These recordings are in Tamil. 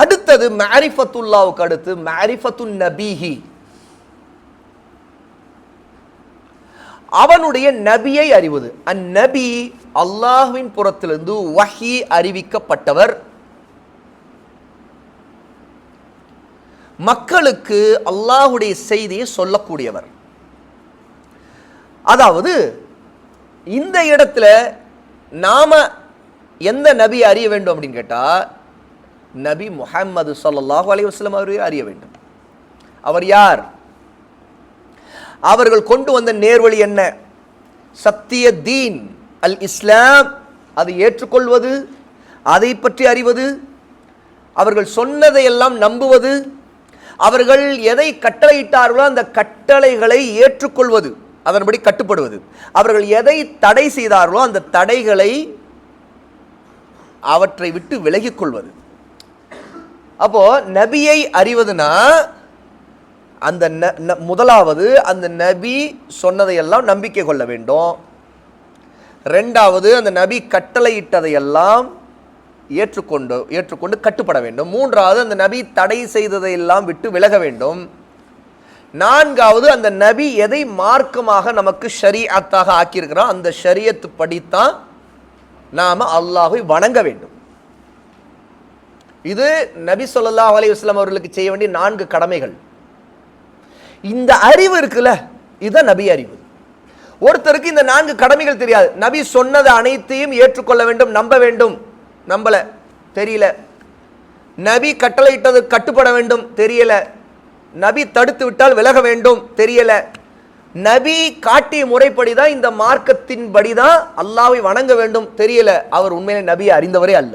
அடுத்தது மேரிஃபத்துல்லாவுக்கு அடுத்து மேரிஃபத்து நபிஹி. அவனுடைய நபியை அறிவது. அந்நபி அல்லாஹுவின் புறத்திலிருந்து வஹி அறிவிக்கப்பட்டவர். மக்களுக்கு அல்லாஹுடைய செய்தியை சொல்லக்கூடியவர். அதாவது இந்த இடத்துல நாம எந்த நபி அறிய வேண்டும் அப்படின்னு கேட்டா நபி முஹம்மது ஸல்லல்லாஹு அலைஹி வஸல்லம் அவரை அறிய வேண்டும். அவர் யார்? அவர்கள் கொண்டு வந்த நேர்வழி என்ன? சத்திய தீன் அல் இஸ்லாம். அதை ஏற்றுக்கொள்வது அதை பற்றி அறிவது அவர்கள் சொன்னதையெல்லாம் நம்புவது அவர்கள் எதை கட்டளையிட்டார்களோ அந்த கட்டளைகளை ஏற்றுக்கொள்வது அதன்படி கட்டுப்படுவது. அவர்கள் எதை தடை செய்தார்களோ அந்த தடைகளை அவற்றை விட்டு விலகிக் கொள்வது. அப்போது நபியை அறிவதுனா அந்த ந- ந- முதலாவது அந்த நபி சொன்னதையெல்லாம் நம்பிக்கை கொள்ள வேண்டும். ரெண்டாவது அந்த நபி கட்டளையிட்டதையெல்லாம் ஏற்றுக்கொண்டு ஏற்றுக்கொண்டு கட்டுப்பட வேண்டும். மூன்றாவது அந்த நபி தடை செய்ததையெல்லாம் விட்டு விலக வேண்டும். நான்காவது அந்த நபி எதை மார்க்கமாக நமக்கு ஷரீஅத்தாக ஆக்கியிருக்கிறோம் அந்த ஷரியத்து படித்தான் நாம் அல்லாஹை வணங்க வேண்டும். இது நபி சொல்லா அலைஹி அவர்களுக்கு செய்ய வேண்டிய நான்கு கடமைகள். இந்த அறிவு இருக்குல்ல இதுதான் நபி அறிவு. ஒருத்தருக்கு இந்த நான்கு கடமைகள் தெரியாது. நபி சொன்னது அனைத்தையும் ஏற்றுக்கொள்ள வேண்டும் நம்ப வேண்டும். நம்பல தெரியல. நபி கட்டளையிட்டது கட்டுப்பட வேண்டும் தெரியல. நபி தடுத்து விட்டால் விலக வேண்டும் தெரியல. நபி காட்டிய முறைப்படி தான் இந்த மார்க்கத்தின் படி தான் அல்லாவை வணங்க வேண்டும் தெரியல. அவர் உண்மையிலே நபியை அறிந்தவரே அல்ல.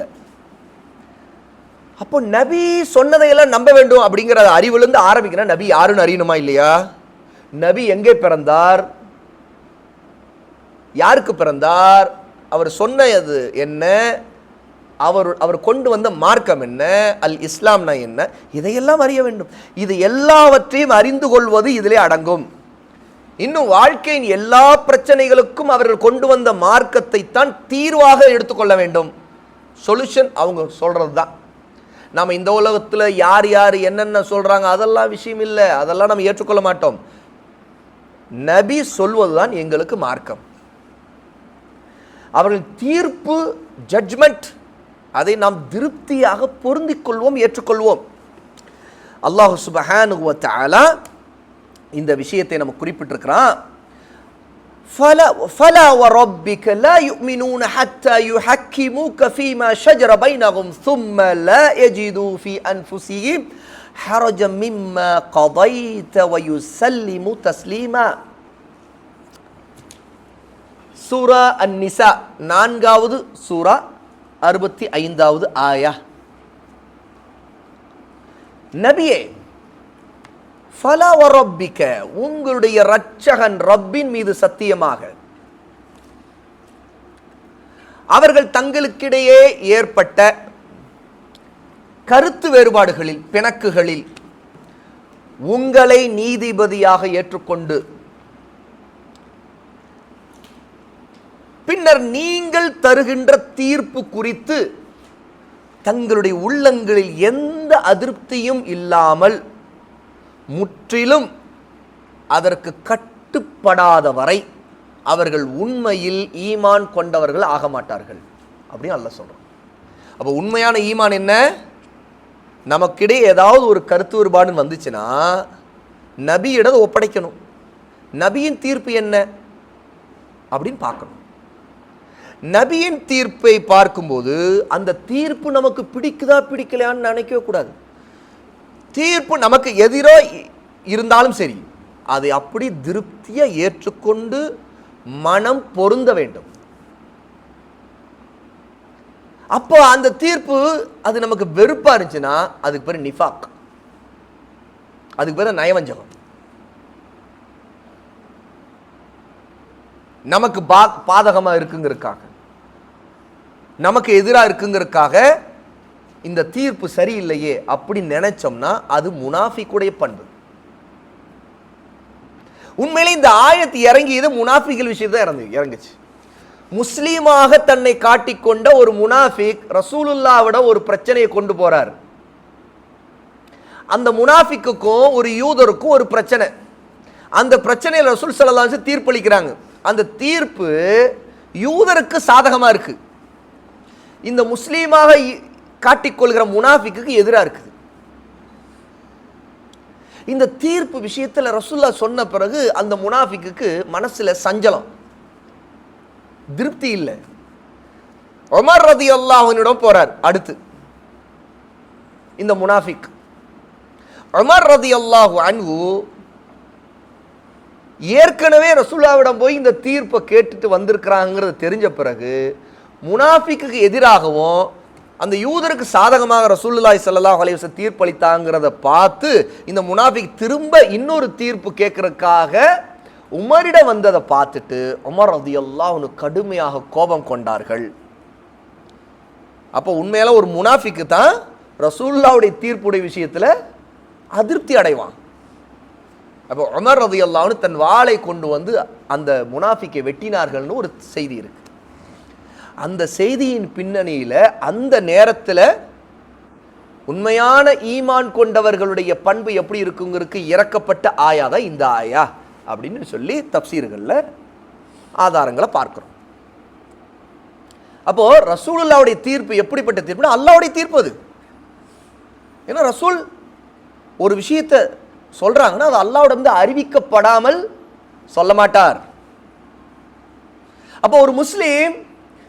அப்போ நபி சொன்னதையெல்லாம் நம்ப வேண்டும் அப்படிங்கிற அறிவுலேருந்து ஆரம்பிக்கிற நபி யாருன்னு அறியணுமா இல்லையா? நபி எங்கே பிறந்தார்? யாருக்கு பிறந்தார்? அவர் சொன்னது என்ன? அவர் அவர் கொண்டு வந்த மார்க்கம் என்ன? அல் இஸ்லாம்னா என்ன? இதையெல்லாம் அறிய வேண்டும். இது எல்லாவற்றையும் அறிந்து கொள்வது இதிலே அடங்கும். இன்னும் வாழ்க்கையின் எல்லா பிரச்சனைகளுக்கும் அவர்கள் கொண்டு வந்த மார்க்கத்தை தான் தீர்வாக எடுத்துக்கொள்ள வேண்டும். சொல்யூஷன் அவங்க சொல்கிறது தான் நம்ம இந்த உலகத்தில் யார் யார் என்னென்ன சொல்றாங்க அதெல்லாம் விஷயம் இல்லை. அதெல்லாம் நம்ம ஏற்றுக்கொள்ள மாட்டோம். நபி சொல்வது தான் எங்களுக்கு மார்க்கம். அவர்கள் தீர்ப்பு ஜட்ஜ்மெண்ட் அதை நாம் திருப்தியாக பொருந்திக் கொள்வோம் ஏற்றுக்கொள்வோம். அல்லாஹு சுபஹானுஹு இந்த விஷயத்தை நம்ம குறிப்பிட்டிருக்கிறான். فلا فلا وربك لا يؤمنون حتى يحكموك فيما شجر بينهم ثم لا يجدوا في انفسهم حرجا مما قضيت ويسلموا تسليما சூரா அந்நிசா நான்காவது சூரா அறுபத்தி ஐந்தாவது ஆயா நபியே ஃபலா வரப்பிக்க உங்களுடைய இரட்சகன் ரப்பின் மீது சத்தியமாக அவர்கள் தங்களுக்கிடையே ஏற்பட்ட கருத்து வேறுபாடுகளில் பிணக்குகளில் உங்களை நீதிபதியாக ஏற்றுக்கொண்டு பின்னர் நீங்கள் தருகின்ற தீர்ப்பு குறித்து தங்களுடைய உள்ளங்களில் எந்த அதிருப்தியும் இல்லாமல் முற்றிலும் அதற்கு கட்டுப்படாத வரை அவர்கள் உண்மையில் ஈமான் கொண்டவர்கள் ஆக மாட்டார்கள். அப்படின்னு அல்ல சொல்கிறோம் அப்போ உண்மையான ஈமான் என்ன? நமக்கிடையே ஏதாவது ஒரு கருத்து வேறுபாடுன்னு வந்துச்சுன்னா நபியிடம் ஒப்படைக்கணும். நபியின் தீர்ப்பு என்ன? அப்படின்னு பார்க்கணும். நபியின் தீர்ப்பை பார்க்கும்போது அந்த தீர்ப்பு நமக்கு பிடிக்குதா பிடிக்கலையான்னு நினைக்கவே கூடாது. தீர்ப்பு நமக்கு எதிரோ இருந்தாலும் சரி அதை அப்படி திருப்தியை ஏற்றுக்கொண்டு மனம் பொருந்த வேண்டும். அப்போ அந்த தீர்ப்பு அது நமக்கு வெறுப்பா இருந்துச்சுன்னா அதுக்கு பேர் நிஃபாக். அதுக்கு பேர் நயவஞ்சகம். நமக்கு பா பாதகமா இருக்குங்கிறதுக்காக. நமக்கு எதிராக இருக்குங்கிறதுக்காக இந்த தீர்ப்பு சரியில்லையே அப்படி நினைச்சோம்னா அது முனாஃபிக்குடைய பண்பு. உண்மையிலே இந்த ஆயத்து இறங்கியது முனாஃபிகள் விஷயத்தை இறங்கு இறங்குச்சு. முஸ்லீமாக தன்னை காட்டிக்கொண்ட ஒரு முனாஃபிக் ரசூலுல்லாவிட ஒரு பிரச்சனையை கொண்டு போறார். அந்த முனாஃபிக்குக்கும் ஒரு யூதருக்கும் ஒரு பிரச்சனை. அந்த பிரச்சனையில் ரசூல் ஸல்லல்லாஹு தீர்ப்பளிக்கிறாங்க. அந்த தீர்ப்பு யூதருக்கு சாதகமா இருக்கு. இந்த முஸ்லீமாக காட்டிக்கொள்கிற முனாஃபிக்கு எதிராக இருக்குது. இந்த தீர்ப்பு விஷயத்தில் ரசுல்லா சொன்ன பிறகு அந்த முனாஃபிக்கு மனசுல சஞ்சலம். திருப்தி இல்லை. ஒமர் ரதி அல்லாஹனிடம் போறார் அடுத்து. இந்த முனாஃபிக். ஒமர் ரதி அல்லாஹு அன்பு ஏற்கனவே ரசுல்லாவிடம் போய் இந்த தீர்ப்பை கேட்டுட்டு வந்திருக்கிறாங்கிறது தெரிஞ்ச பிறகு முனாஃபிக்கு எதிராகவும் அந்த யூதருக்கு சாதகமாக ரசூல்லாய் ஸல்லல்லாஹு அலைஹி தீர்ப்பளித்தாங்கிறத பார்த்து இந்த முனாஃபிக் திரும்ப இன்னொரு தீர்ப்பு கேட்கறதுக்காக உமரிடம் வந்ததை பார்த்துட்டு உமர் அது எல்லாம் ஒன்று கடுமையாக கோபம் கொண்டார்கள். அப்போ உண்மையில ஒரு முனாஃபிக்கு தான் ரசூல்லாவுடைய தீர்ப்புடைய விஷயத்தில் அதிருப்தி அடைவான். அப்போ உமர் ரதியல்லாஹு தன் வாளை கொண்டு வந்து அந்த முனாஃபிக்கை வெட்டினார்கள்னு ஒரு செய்தி இருக்கு. அந்த செய்தியின் பின்னணியில் அந்த நேரத்தில் உண்மையான ஈமான் கொண்டவர்களுடைய பண்பு எப்படி இருக்குங்கிறதுக்கு இறக்கப்பட்ட ஆயா தான் இந்த ஆயா அப்படின்னு சொல்லி தப்சீர்களில் ஆதாரங்களை பார்க்குறோம். அப்போ ரசூலுல்லாவுடைய தீர்ப்பு எப்படிப்பட்ட தீர்ப்புனா அல்லாவுடைய தீர்ப்பு அது. ஏன்னா ரசூல் ஒரு விஷயத்தை சொல்றாங்கன்னா அது அல்லாவோட வந்து அறிவிக்கப்படாமல் சொல்ல மாட்டார். அப்போ ஒரு முஸ்லீம்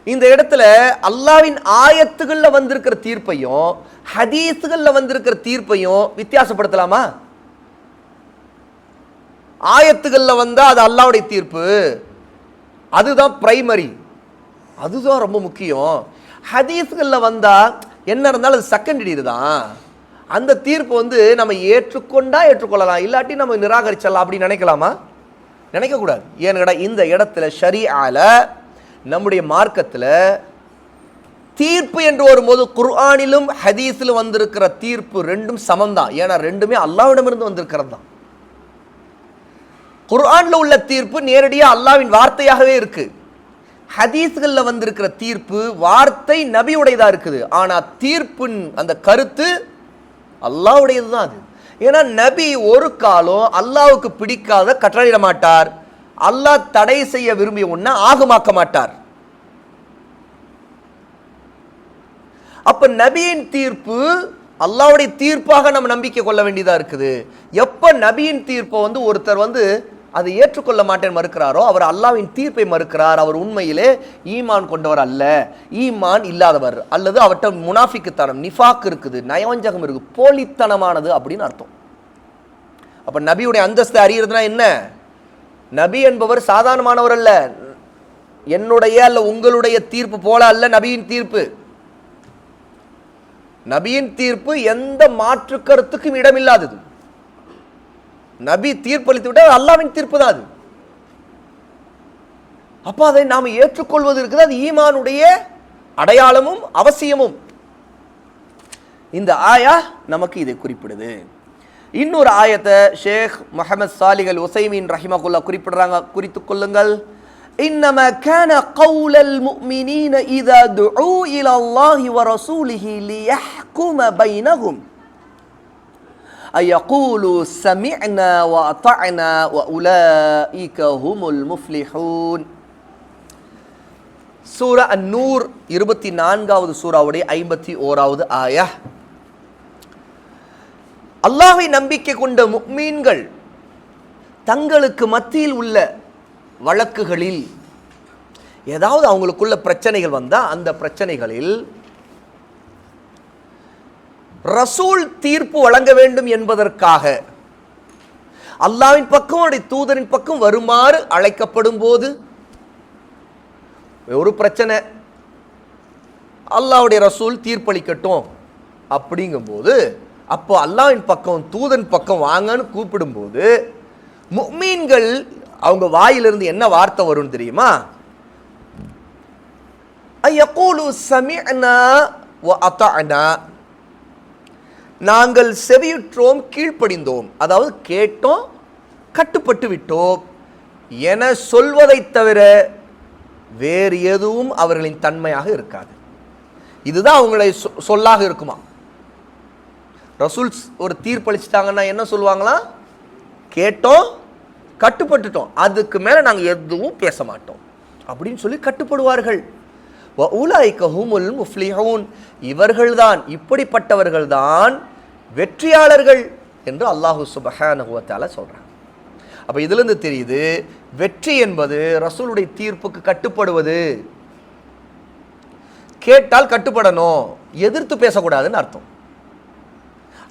இந்த இடத்துல அல்லாவின் ஆயத்துகளில் வந்திருக்கிற தீர்ப்பையும் ஹதீஸுகளில் வந்திருக்கிற தீர்ப்பையும் வித்தியாசப்படுத்தலாமா? ஆயத்துகளில் வந்தால் அது அல்லாவுடைய தீர்ப்பு. அதுதான் பிரைமரி அதுதான் ரொம்ப முக்கியம். ஹதீஸுகளில் வந்தால் என்ன இருந்தாலும் அது செகண்டரி தான். அந்த தீர்ப்பு வந்து நம்ம ஏற்றுக்கொண்டா ஏற்றுக்கொள்ளலாம். இல்லாட்டி நம்ம நிராகரிச்சிடலாம். அப்படின்னு நினைக்கலாமா? நினைக்கக்கூடாது. ஏன்னு இந்த இடத்துல ஷரீஆல நம்முடைய மார்க்கத்தில் தீர்ப்பு என்று வரும்போது குர்ஆனிலும் ஹதீஸிலும் வந்திருக்கிற தீர்ப்பு ரெண்டும் சமம்தான். ஏன்னா ரெண்டுமே அல்லாவிடமிருந்து வந்திருக்கிறது தான் குர்ஆனில் உள்ள தீர்ப்பு நேரடியாக அல்லாவின் வார்த்தையாகவே இருக்கு. ஹதீஸ்களில் வந்திருக்கிற தீர்ப்பு வார்த்தை நபியுடையதாக இருக்குது. ஆனால் தீர்ப்பின் அந்த கருத்து அல்லாஹ்வுடையது தான் அது. ஏன்னா நபி ஒரு காலம் அல்லாவுக்கு பிடிக்காத கட்டளையிட மாட்டார். அல்லாஹ் தடை செய்ய விரும்பிய ஒன்றை ஆகமாக்க மாட்டார். அப்ப நபியின் தீர்ப்பு அல்லாஹ்வுடைய தீர்ப்பாக நம்ம நம்பிக்கை கொள்ள வேண்டியதா இருக்குது. எப்ப நபியின் தீர்ப்பை வந்து ஒருத்தர் வந்து அதை ஏற்றுக்கொள்ள மாட்டேன் மறுக்கிறாரோ அவர் அல்லாவின் தீர்ப்பை மறுக்கிறார். அவர் உண்மையிலே ஈமான் கொண்டவர் அல்ல. ஈமான் இல்லாதவர் அல்லது அவர்கிட்ட முனாஃபிக்குத்தனம் நிஃபாக் இருக்குது நயவஞ்சகம் இருக்குது போலித்தனமானது அப்படின்னு அர்த்தம். அப்போ நபியுடைய அந்தஸ்தை அறியறதுனா என்ன? நபி என்பவர் சாதாரணமானவர் அல்ல. என்னுடைய அல்ல உங்களுடைய தீர்ப்பு போல அல்ல நபியின் தீர்ப்பு. நபியின் தீர்ப்பு எந்த மாற்று கருத்துக்கும் இடமில்லாதது. நபி தீர்ப்பளித்து விட்டால் அல்லாவின் தீர்ப்பு தான் அது. அப்ப அதை நாம் ஏற்றுக்கொள்வது இருக்குது அது ஈமானுடைய அடையாளமும் அவசியமும். இந்த ஆயா நமக்கு இதை குறிப்பிடுது. இன்னொரு ஆயத்தை Sheikh Muhammad Salih al Uthaymeen ரஹிமகுல்லா குறிப்பிடுறாங்க குறித்துக் கொள்ளுங்கள் إنما كان قول المؤمنين إذا دعوا إلى الله ورسوله ليحكم بينهم أن يقولوا سمعنا وأطعنا وأولئك هم المفلحون சூரா அந்நூர் இருபத்தி நான்காவது சூறாவுடைய ஐம்பத்தி ஓராவது ஆயா அல்லாஹை நம்பிக்கை கொண்ட முக்மீன்கள் தங்களுக்கு மத்தியில் உள்ள வழக்குகளில் ஏதாவது அவங்களுக்குள்ள பிரச்சனைகள் வந்தால் அந்த பிரச்சனைகளில் ரசூல் தீர்ப்பு வழங்க வேண்டும் என்பதற்காக அல்லாவின் பக்கம் அவருடைய தூதரின் பக்கம் வருமாறு அழைக்கப்படும் போது ஒரு பிரச்சனை. அல்லாவுடைய ரசூல் தீர்ப்பளிக்கட்டும் அப்படிங்கும்போது அப்போ அல்லாவின் பக்கம் தூதன் பக்கம் வாங்கன்னு கூப்பிடும்போது முக்மீன்கள் அவங்க வாயிலிருந்து என்ன வார்த்தை வரும் தெரியுமா? ஐயகூலு சமிஅனா வ நாங்கள் செவியுற்றோம் கீழ்ப்படிந்தோம். அதாவது கேட்டோம் கட்டுப்பட்டு விட்டோம். என சொல்வதை தவிர வேறு எதுவும் அவர்களின் தன்மையாக இருக்காது. இதுதான் அவங்களுடைய சொ- சொல்லாக இருக்குமா? ரசூல்ஸ் ஒரு தீர்ப்பளிச்சிட்டாங்கன்னா என்ன சொல்லுவாங்களாம் கேட்டோம் கட்டுப்பட்டுட்டோம். அதுக்கு மேலே நாங்கள் எதுவும் பேச மாட்டோம். அப்படின்னு சொல்லி கட்டுப்படுவார்கள். உலாய்க்க ஹுமுல் முஃப்லிஹூன். இவர்கள்தான் இப்படிப்பட்டவர்கள்தான் வெற்றியாளர்கள் என்று அல்லாஹு சுபஹானுவத்தால சொல்கிறாங்க அப்போ இதிலிருந்து தெரியுது வெற்றி என்பது ரசூலுடைய தீர்ப்புக்கு கட்டுப்படுவது. கேட்டால் கட்டுப்படணும் எதிர்த்து பேசக்கூடாதுன்னு அர்த்தம்.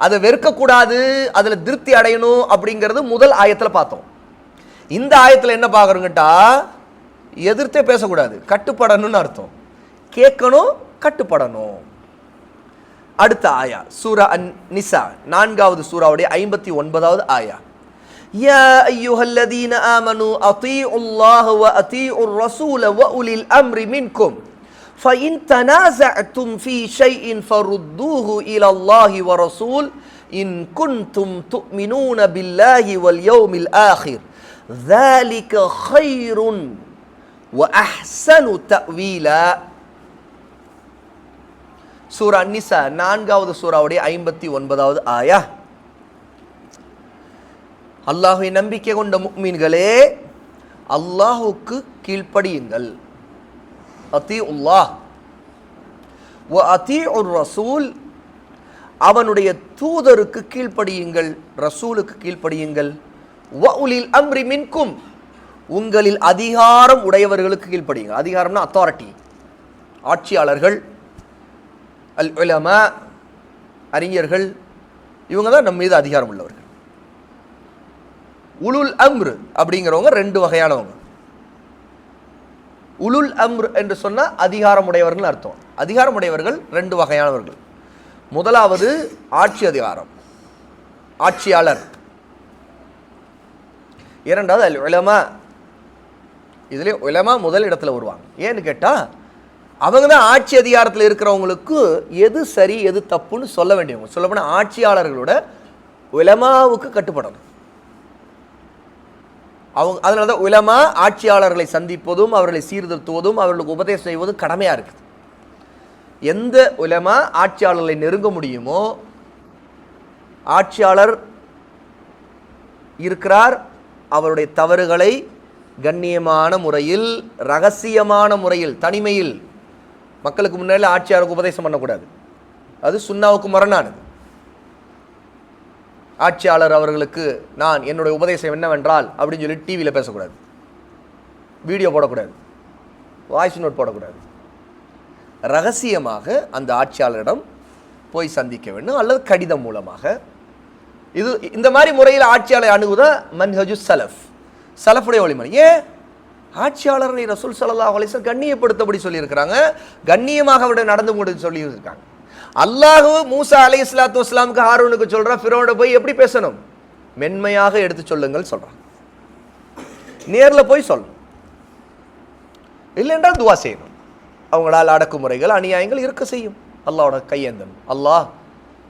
அதை வெறுக்கக்கூடாது அதில் திருப்தி அடையணும் அப்படிங்கிறது முதல் ஆயத்தில் பார்த்தோம் இந்த ஆயத்தில் என்ன பார்க்குறோங்கட்டா எதிர்த்தே பேசக்கூடாது கட்டுப்படணும்னு அர்த்தம் கேட்கணும் கட்டுப்படணும் அடுத்த ஆயா சூரா அன் நிசா நான்காவது சூராவுடைய ஐம்பத்தி ஒன்பதாவது ஆயா يا أيها الذين آمنوا أطيعوا الله وأطيعوا الرسول وأولي الأمر منكم فإن تنازعتم في شيء فردوه إلى الله ورسول إن كنتم تؤمنون بالله واليوم الآخر ذلك خير وأحسن تأويلا சூரா நிசா நான்காவது சூறாவுடைய ஐம்பத்தி ஒன்பதாவது ஆயா அல்லாஹை நம்பிக்கை கொண்ட முக்மீன்களே அல்லாஹுக்கு கீழ்ப்படியுங்கள் அத்தி உல்லாஹ் வ அத்தி ஒரு ரசூல் அவனுடைய தூதருக்கு கீழ்ப்படியுங்கள் ரசூலுக்கு கீழ்ப்படியுங்கள். வ உலில் அம்ரி மின்கும் உங்களில் அதிகாரம் உடையவர்களுக்கு கீழ்ப்படியுங்கள். அதிகாரம்னா அத்தாரிட்டி ஆட்சியாளர்கள் அல் உலமா அறிஞர்கள் இவங்க தான் நம்ம மீது அதிகாரம் உள்ளவர்கள். உலுல் அம்ரு அப்படிங்கிறவங்க ரெண்டு வகையானவங்க. உலுல் அம்ரு என்று சொன்னால் அதிகாரம் உடையவர்கள் அர்த்தம். அதிகாரம் உடையவர்கள் ரெண்டு வகையானவர்கள். முதலாவது ஆட்சி அதிகாரம். ஆட்சியாளர். இரண்டாவது அல் உலமா. இதுலேயே உலமா முதல் இடத்துல வருவாங்க. ஏன்னு கேட்டால் அவங்க தான் ஆட்சி அதிகாரத்தில் இருக்கிறவங்களுக்கு எது சரி எது தப்புன்னு சொல்ல வேண்டியவங்க. சொல்லப்போனால் ஆட்சியாளர்களோட உலமாவுக்கு கட்டுப்படணும். அவங்க அதனால தான் உலமா ஆட்சியாளர்களை சந்திப்பதும் அவர்களை சீர்திருத்துவதும் அவர்களுக்கு உபதேசம் செய்வதும் கடமையாக இருக்குது. எந்த உலமா ஆட்சியாளர்களை நெருங்க முடியுமோ ஆட்சியாளர் இருக்கிறார் அவருடைய தவறுகளை கண்ணியமான முறையில் ரகசியமான முறையில் தனிமையில் மக்களுக்கு முன்னாடி ஆட்சியாளருக்கு உபதேசம் பண்ணக்கூடாது. அது சுண்ணாவுக்கு முரணானது. ஆட்சியாளர் அவர்களுக்கு நான் என்னுடைய உபதேசம் என்னவென்றால் அப்படின்னு சொல்லி டிவியில் பேசக்கூடாது. வீடியோ போடக்கூடாது. வாய்ஸ் நோட் போடக்கூடாது. ரகசியமாக அந்த ஆட்சியாளரிடம் போய் சந்திக்க வேண்டும். அல்லது கடிதம் மூலமாக. இது இந்த மாதிரி முறையில் ஆட்சியாளரை அணுகுதா? மன்ஹஜு சலஃப். சலஃபுடைய ஒளிமணி ஏன்? ஆட்சியாளரை ரசூல் சல்லல்லாஹு அலைஹி கண்ணியப்படுத்தபடி சொல்லியிருக்கிறாங்க. கண்ணியமாக அவருடைய நடந்து கொண்டு சொல்லியிருக்காங்க. அல்லாஹு மூசா அலை இஸ்லாத்து வஸ்லாமுக்கு ஹாரூனுக்கு சொல்கிறான் ஃபிரோட போய் எப்படி பேசணும்? மென்மையாக எடுத்து சொல்லுங்கள் சொல்கிறான் நேரில் போய் சொல்லணும் இல்லை என்றால் துவா செய்யணும். அவங்களால் அடக்குமுறைகள் அநியாயங்கள் இருக்க செய்யும். அல்லாவோட கையேந்தன் அல்லாஹ்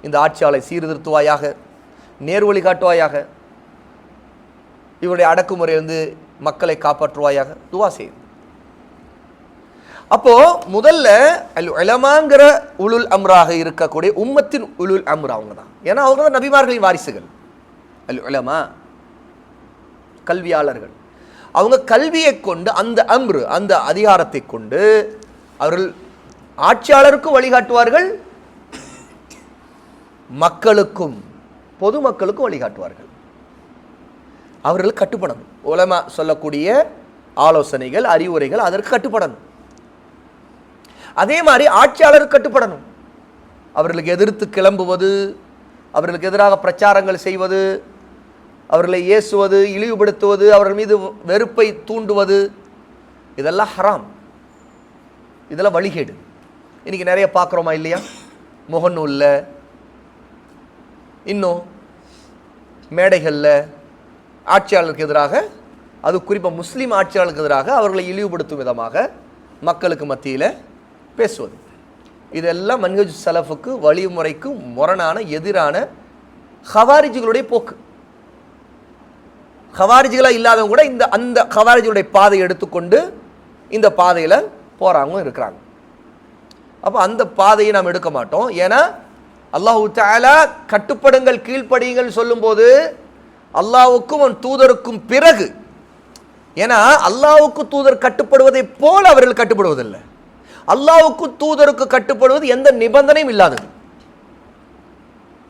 இந்த ஆட்சியாளை சீர்திருத்துவாயாக நேர்வழி காட்டுவாயாக இவருடைய அடக்குமுறையிலிருந்து மக்களை காப்பாற்றுவாயாக துவா செய்யும். அப்போ முதல்ல அல் இளமாங்கிற உளுல் அம்ராக இருக்கக்கூடிய உம்மத்தின் உளுல் அம்ரா அவங்க தான் ஏன்னா அவங்க தான் நபிமார்களின் வாரிசுகள். அல் இளமா கல்வியாளர்கள். அவங்க கல்வியை கொண்டு அந்த அம்ரு அந்த அதிகாரத்தை கொண்டு அவர்கள் ஆட்சியாளருக்கும் வழிகாட்டுவார்கள் மக்களுக்கும் பொதுமக்களுக்கும் வழிகாட்டுவார்கள். அவர்கள் கட்டுப்படணும். உலமா சொல்லக்கூடிய ஆலோசனைகள் அறிவுரைகள் அதற்கு கட்டுப்படணும். அதே மாதிரி ஆட்சியாளர் கட்டுப்படணும். அவர்களுக்கு எதிர்த்து கிளம்புவது அவர்களுக்கு எதிராக பிரச்சாரங்கள் செய்வது அவர்களை ஏசுவது இழிவுபடுத்துவது அவர்கள் மீது வெறுப்பை தூண்டுவது இதெல்லாம் ஹராம். இதெல்லாம் வழிகேடு. இன்றைக்கி நிறைய பார்க்குறோமா இல்லையா? முகநூலில் இன்னும் மேடைகளில் ஆட்சியாளருக்கு எதிராக அது குறிப்பாக முஸ்லீம் ஆட்சியாளருக்கு எதிராக அவர்களை இழிவுபடுத்தும் விதமாக மக்களுக்கு மத்தியில் பேசுவது. இதெல்லாம் மன்ஹஜ் சலஃபுக்கு வழிமுறைக்கு முரணான எதிரான ஹவாரிஜிகளுடைய போக்கு. ஹவாரிஜிகளாக இல்லாதவங்க கூட இந்த அந்த ஹவாரிஜிகளுடைய பாதையை எடுத்துக்கொண்டு இந்த பாதையில் போகிறாங்க இருக்கிறாங்க. அப்போ அந்த பாதையை நாம் எடுக்க மாட்டோம். ஏன்னா அல்லாஹு தாலா கட்டுப்படுங்கள் கீழ்ப்படியுங்கள் சொல்லும்போது அல்லாவுக்கும் அவன் தூதருக்கும் பிறகு ஏன்னா அல்லாவுக்கு தூதர் கட்டுப்படுவதை போல் அவர்கள் கட்டுப்படுவதில்லை. அல்லாவுக்கு தூதருக்கு கட்டுப்படுவது எந்த நிபந்தனையும் இல்லாதது.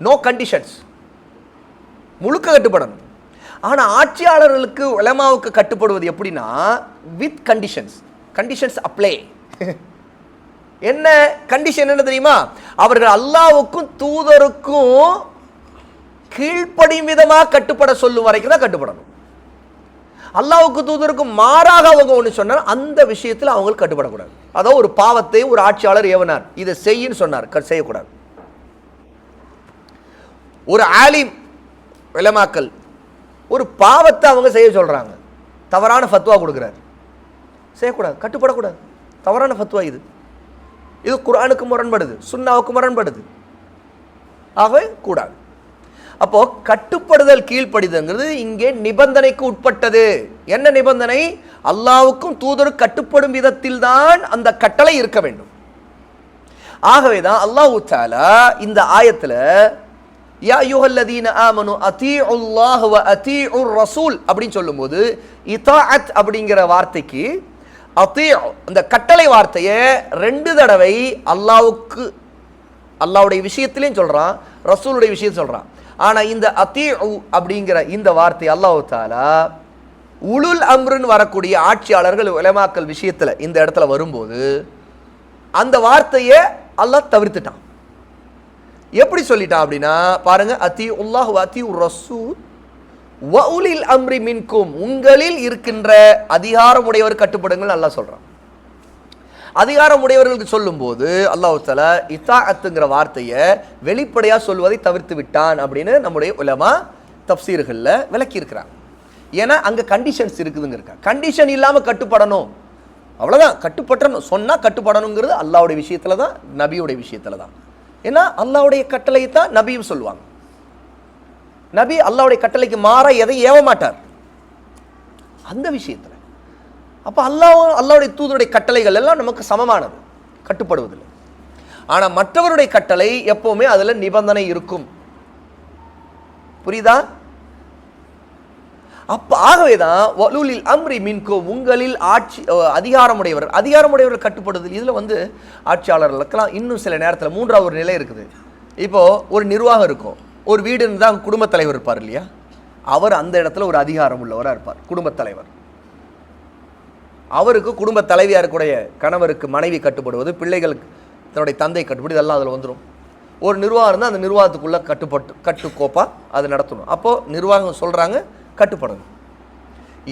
நோ கண்டிஷன்ஸ் முழுக்க கட்டுப்படணும். ஆனா ஆட்சியாளர்களுக்கு உலமாவுக்கு கட்டுப்படுவது எப்படின்னா வித் கண்டிஷன்ஸ் கண்டிஷன்ஸ் அப்ளை என்ன கண்டிஷன் என்ன தெரியுமா? அவர்கள் அல்லாவுக்கும் தூதருக்கும் கீழ்ப்படியும் விதமாக கட்டுப்பட சொல்லும் வரைக்கும் தான் கட்டுப்படணும். அல்லாவுக்கு தூதருக்கும் மாறாக அவங்க ஒன்று சொன்னார். அந்த விஷயத்தில் அவங்களுக்கு கட்டுப்படக்கூடாது. அதோ ஒரு பாவத்தை ஒரு ஆட்சியாளர் ஏவனார். இதை செய்யின்னு சொன்னார். க- செய்யக்கூடாது. ஒரு ஆலிம் விலமாக்கல் ஒரு பாவத்தை அவங்க செய்ய சொல்றாங்க. தவறான ஃபத்வா கொடுக்குறாரு. செய்யக்கூடாது. கட்டுப்படக்கூடாது. தவறான ஃபத்வா இது. இது குரானுக்கு முரண்படுது. சுன்னாவுக்கு முரண்படுது. ஆகவே கூடாது. அப்போ கட்டுப்படுதல் கீழ்ப்படிதல்ங்கிறது இங்கே நிபந்தனைக்கு உட்பட்டது. என்ன நிபந்தனை? அல்லாவுக்கும் தூதரும் கட்டுப்படும் விதத்தில் தான் அந்த கட்டளை இருக்க வேண்டும். ஆகவே தான் அல்லாஹ் தாலா இந்த ஆயத்துல யா யுஹல்லதீன ஆமனு அதீஉல்லாஹ் வ அதீஉர் ரசூல் அப்படின்னு சொல்லும்போது இதாஅத் அப்படிங்கிற வார்த்தைக்கு அதி அந்த கட்டளை வார்த்தையை ரெண்டு தடவை அல்லாவுக்கு அல்லாவுடைய விஷயத்திலையும் சொல்கிறான் ரசூலுடைய விஷயம் சொல்கிறான் ஆனால் இந்த அத்தீ அப்படிங்கிற இந்த வார்த்தை அல்லாஹ் தாலா உளுல் அம்ருன்னு வரக்கூடிய ஆட்சியாளர்கள் உலமாக்கல் விஷயத்தில் இந்த இடத்துல வரும்போது அந்த வார்த்தையை அல்லாஹ் தவிர்த்துட்டான். எப்படி சொல்லிட்டான் அப்படின்னா பாருங்க அத்தி உல்லாஹ் அத்தி ரசூல் உலில் அம்ரி மின்கும் உங்களில் இருக்கின்ற அதிகாரமுடையவர் கட்டுப்படுங்கள் நல்லா சொல்கிறான் அதிகாரம் உடையவர்களுக்கு சொல்லும்போது அல்லாஹ் இசா இத்தாஅத்துங்கிற வார்த்தையை வெளிப்படையா சொல்வதை தவிர்த்து விட்டான் அப்படின்னு நம்முடைய உலமா தப்சீர்களில் விளக்கியிருக்கிறாங்க. ஏன்னா அங்கே கண்டிஷன்ஸ் இருக்குதுங்க இருக்கா? கண்டிஷன் இல்லாமல் கட்டுப்படணும். அவ்வளோதான் கட்டுப்பட்டணும். சொன்னால் கட்டுப்படணுங்கிறது அல்லாவுடைய விஷயத்துல தான் நபியுடைய விஷயத்துல தான். ஏன்னா அல்லாவுடைய கட்டளை தான் நபியும் சொல்லுவாங்க. நபி அல்லாவுடைய கட்டளைக்கு மாற எதை ஏவ மாட்டார். அந்த விஷயத்தில். அப்போ அல்லாஹ் அல்லாவுடைய தூதருடைய கட்டளைகள் எல்லாம் நமக்கு சமமானது கட்டுப்படுவதில்லை. ஆனால் மற்றவருடைய கட்டளை எப்போவுமே அதில் நிபந்தனை இருக்கும். புரியுதா? அப்போ ஆகவே தான் வலூலில் அம்ரி மின்கோ உங்களில் ஆட்சி அதிகாரமுடையவர். அதிகாரமுடையவர் கட்டுப்படுதல் இதில் வந்து ஆட்சியாளர்களுக்கெல்லாம் இன்னும் சில நேரத்தில் மூன்றாவது ஒரு நிலை இருக்குது. இப்போது ஒரு நிர்வாகம் இருக்கும். ஒரு வீடு இருந்தால் குடும்பத் தலைவர் இருப்பார் இல்லையா? அவர் அந்த இடத்துல ஒரு அதிகாரம் உள்ளவராக இருப்பார் குடும்பத் தலைவர். அவருக்கு குடும்ப தலைவியாக இருக்கக்கூடிய கணவருக்கு மனைவி கட்டுப்படுவது பிள்ளைகளுக்கு தன்னுடைய தந்தை கட்டுப்படி இதெல்லாம் அதில் வந்துடும் ஒரு நிர்வாகம் இருந்தால் அந்த நிர்வாகத்துக்குள்ளே கட்டுப்பட்டு கட்டுக்கோப்பாக அது நடத்தணும். அப்போது நிர்வாகம் சொல்கிறாங்க கட்டுப்படணும்.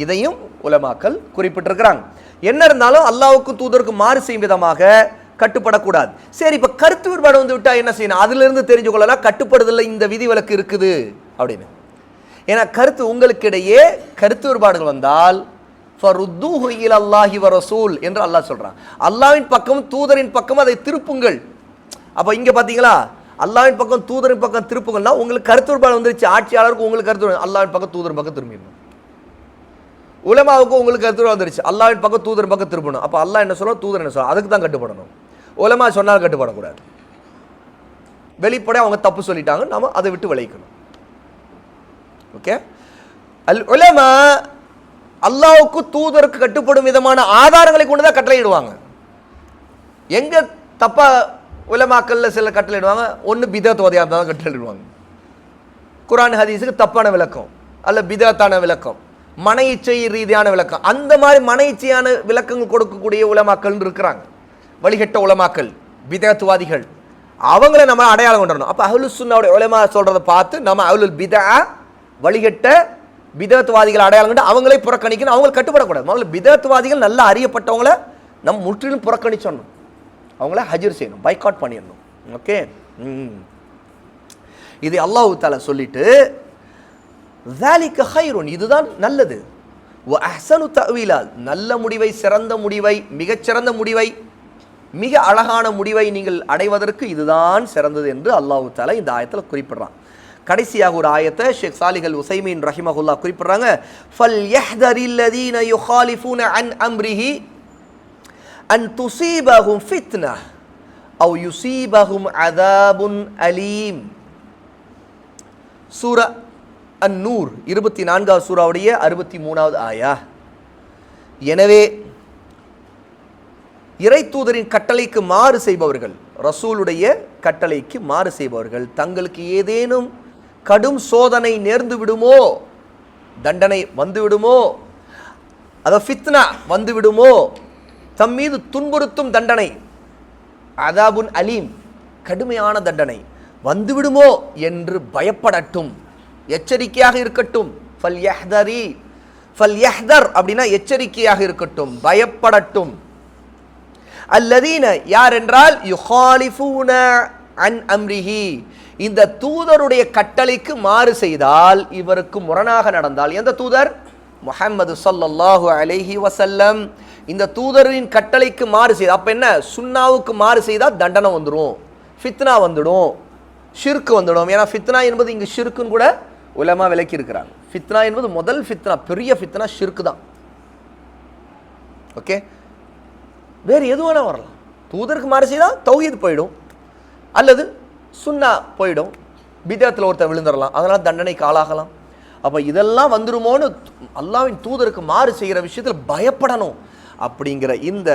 இதையும் உலமாக்கல் குறிப்பிட்டிருக்கிறாங்க. என்ன இருந்தாலும் அல்லாவுக்கும் தூதருக்கும் மாறு செய்யும் விதமாக கட்டுப்படக்கூடாது. சரி இப்போ கருத்து வேறுபாடு வந்து விட்டால் என்ன செய்யணும்? அதிலிருந்து தெரிஞ்சு கொள்ளலாம் கட்டுப்படுதலில் இந்த விதி விலக்கு இருக்குது அப்படின்னு. ஏன்னா கருத்து உங்களுக்கிடையே கருத்து வேறுபாடுகள் வந்தால் ஃபருத்தூஹு இலல்லாஹி வ ரசூல் என்று அல்லாஹ் சொல்கிறான் அல்லாவின் பக்கம் தூதரின் பக்கம் அதை திருப்புங்கள். அப்போ இங்க பார்த்தீங்களா அல்லாவின் பக்கம் தூதரின் பக்கம் திருப்புங்கள்னா உங்களுக்கு கருத்து வேறுபாடு வந்துருச்சு. ஆட்சியாளருக்கு உங்களுக்கு கருத்து அல்லாவின் அல்லாஹ்வின் பக்கம் தூதரின் பக்கம் திரும்பிடணும். உலமாவுக்கு உங்களுக்கு கருத்து வந்துருச்சு. அல்லாஹ்வின் பக்கம் தூதரின் பக்கம் திருப்பணும் அப்போ அல்லாஹ் என்ன சொல்றோம் தூதர் என்ன சொல்லணும் அதுக்கு தான் கட்டுப்படணும். உலமா சொன்னால் கட்டுப்படக்கூடாது. வெளிப்படையாக அவங்க தப்பு சொல்லிட்டாங்க. நாம அதை விட்டு விளைக்கணும் ஓகே அல் உலமா அல்லாவுக்கு தூதருக்கு கட்டுப்படும் விதமான ஆதாரங்களை கொண்டு தான் கட்டளையிடுவாங்க. எங்க தப்பா உலமாக்கல்ல சில கட்டளையிடுவாங்க ஒன்று பிதத்துவதையாக இருந்தால் தான் கட்டளையிடுவாங்க. குரான் ஹதீஸுக்கு தப்பான விளக்கம் அல்ல பிதத்தான விளக்கம் மன இச்சை ரீதியான விளக்கம். அந்த மாதிரி மன இச்சையான விளக்கங்கள் கொடுக்கக்கூடிய உலமாக்கல் இருக்கிறாங்க. வழிகட்ட உலமாக்கள் பிதத்துவாதிகள் அவங்கள நம்ம அடையாளம் கொண்டுறணும் அப்போ அஹ்லு சுன்னாவுடைய உலமா சொல்றதை பார்த்து நம்ம அஹ்லுல் பிதா வழிகட்ட பிதத்துவாதிகள் அடையாளம் கண்டு அவங்களே புறக்கணிக்கணும். அவங்களை கட்டுப்படக்கூடாது. முதல்ல விதத்துவாதிகள் நல்லா அறியப்பட்டவங்கள நம்ம முற்றிலும் புறக்கணிச்சிடணும். அவங்கள ஹஜர் செய்யணும். பைக்காட் பண்ணிடணும். ஓகே இது அல்லாஹு தாலா சொல்லிட்டு வேலிக்கு ஹைரோன் இதுதான் நல்லது. அசனு தவிலால் நல்ல முடிவை சிறந்த முடிவை மிகச்சிறந்த முடிவை மிக அழகான முடிவை நீங்கள் அடைவதற்கு இதுதான் சிறந்தது என்று அல்லாஹு தாலா இந்த ஆயத்தில் குறிப்பிடுறான். கடைசியாக ஒரு ஆயத்தை ஷேக் சாலிகல் உசைமீன் ரஹிமஹுல்லா குறிப்பிடுறாங்க. ஃபல் யஹ்தரில்லதீன யுஹாலிஃபூன அன் அம்ரிஹி அன் துசீபஹும் ஃபித்னா அவ் யுசீபஹும் அதாபுன் அலீம். சூரா அந்நூர் இருபத்தி நான்காவது சூறாவுடைய அறுபத்தி மூணாவது ஆயா. எனவே இறை தூதரின் கட்டளைக்கு மாறு செய்பவர்கள் ரசூலுடைய கட்டளைக்கு மாறு செய்பவர்கள் தங்களுக்கு ஏதேனும் கடும் சோதனை நேர்ந்து விடுமோ? தண்டனை வந்து விடுமோ? அதை ஃபித்னா வந்து விடுமோ? தம் மீது துன்புறுத்தும் தண்டனை. அதாபுன் அலீம் கடுமையான தண்டனை. வந்து விடுமோ என்று பயப்படட்டும். எச்சரிக்கையாக இருக்கட்டும். ஃபல் யஹ்தரி ஃபல் யஹ்தர் அப்படின்னா எச்சரிக்கையாக இருக்கட்டும். பயப்படட்டும். அல்லதீன யார் என்றால் யுஹாலிஃபூன அன் அம்ரிஹி. இந்த தூதருடைய கட்டளைக்கு மாறு செய்தால் இவருக்கு முரணாக நடந்தால் எந்த தூதர்? முஹம்மது ஸல்லல்லாஹு அலஹி வசல்லம் இந்த தூதரின் கட்டளைக்கு மாறு செய்தால் அப்போ என்ன? சுன்னாவுக்கு மாறு செய்தால் தண்டனை வந்துடும் ஃபித்னா வந்துடும் ஷிர்க் வந்துடும். ஏன்னா ஃபித்னா என்பது இங்கு ஷிர்க்குன்னு கூட உலமா விலக்கி இருக்கிறாங்க ஃபித்னா என்பது முதல் ஃபித்னா பெரிய ஃபித்னா ஷிர்க் தான். ஓகே? வேறு எது வேணால் வரலாம். தூதருக்கு மாறு செய்தால் தௌஹீத் போயிடும். அல்லது சுன்னா போயிடும். பிதத்தில் ஒருத்தர் விழுந்துடலாம். அதனால் தண்டனைக்கு ஆளாகலாம் அப்போ இதெல்லாம் வந்துருமோன்னு அல்லாவின் தூதருக்கு மாறு செய்கிற விஷயத்தில் பயப்படணும் அப்படிங்கிற இந்த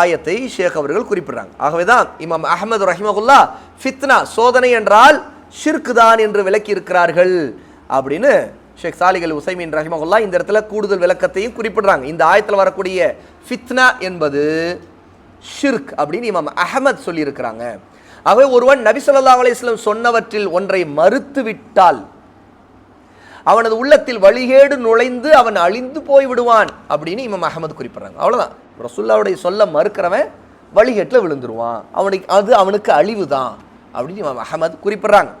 ஆயத்தை ஷேக் அவர்கள் குறிப்பிடுறாங்க. ஆகவே தான் இமாம் அஹமது ரஹிமகுல்லா ஃபித்னா சோதனை என்றால் ஷிர்கு தான் என்று விளக்கி இருக்கிறார்கள் அப்படின்னு ஷேக் சாலிகள் உசைமின் ரஹிமகுல்லா இந்த இடத்துல கூடுதல் விளக்கத்தையும் குறிப்பிடுறாங்க. இந்த ஆயத்தில் வரக்கூடிய ஃபித்னா என்பது ஷிர்க் அப்படின்னு இமாம் அஹமத் சொல்லியிருக்கிறாங்க. ஆகவே ஒருவன் நபி ஸல்லல்லாஹு அலைஹி சொன்னவற்றில் ஒன்றை மறுத்து விட்டால் அவனது உள்ளத்தில் வழிகேடு நுழைந்து அவன் அழிந்து போய் விடுவான் அப்படின்னு இமாம் அகமது குறிப்பிட்றாங்க. அவ்வளோதான் ரசுல்லாவுடைய சொல்ல மறுக்கிறவன் வழிகேட்டில் விழுந்துருவான். அவனுக்கு அது அவனுக்கு அழிவு தான் அப்படின்னு இமாம் அகமது குறிப்பிட்றாங்க.